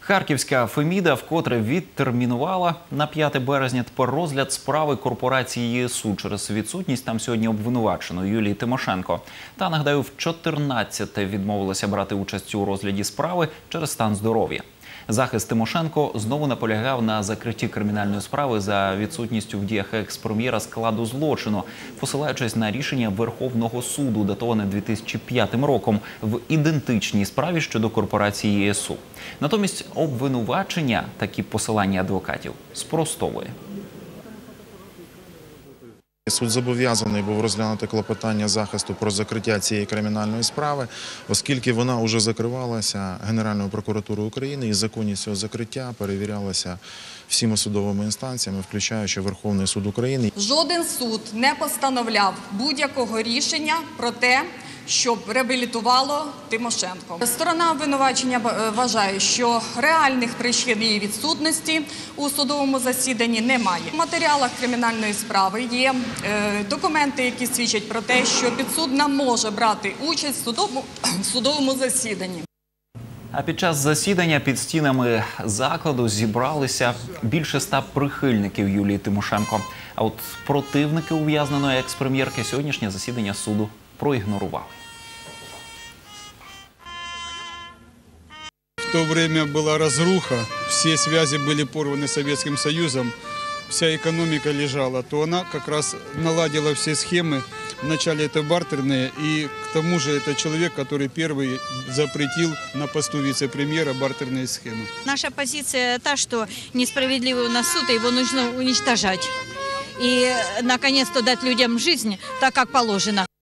Харківська Феміда вкотре відтермінувала на 5 березня тепер розгляд справи корпорації ЄСУ через відсутність там сьогодні обвинуваченої Юлії Тимошенко. Та нагадаю, в 14-те відмовилася брати участь у розгляді справи через стан здоров'я. Захист Тимошенко знову наполягав на закритті кримінальної справи за відсутністю в діях екс-прем'єра складу злочину, посилаючись на рішення Верховного суду, датоване 2005 роком, в ідентичній справі щодо корпорації ЄСУ. Натомість обвинувачення такі посилання адвокатів спростовує. Суд зобов'язаний був розглянути клопотання захисту про закриття цієї кримінальної справи, оскільки вона вже закривалася Генеральною прокуратурою України і законність цього закриття перевірялася всіма судовими інстанціями, включаючи Верховний суд України. Жоден суд не постановляв будь-якого рішення про те, щоб реабілітувало Тимошенко. Сторона обвинувачення е, вважає, що реальних причин її відсутності у судовому засіданні немає. В матеріалах кримінальної справи є е, документи, які свідчать про те, що підсудна може брати участь в судовому, засіданні. А під час засідання під стінами закладу зібралися більше ста прихильників Юлії Тимошенко. А от противники ув'язненої екс-прем'єрки сьогоднішнє засідання суду проігнорували. В то время была разруха, все связи были порваны Советским Союзом, вся экономика лежала, то она как раз наладила все схемы. Вначале это бартерные, и к тому же это человек, который первый запретил на посту вице-премьера бартерные схемы. Наша позиция та, что несправедливый у нас суд, и его нужно уничтожать. И, наконец-то, дать людям жизнь так, как положено.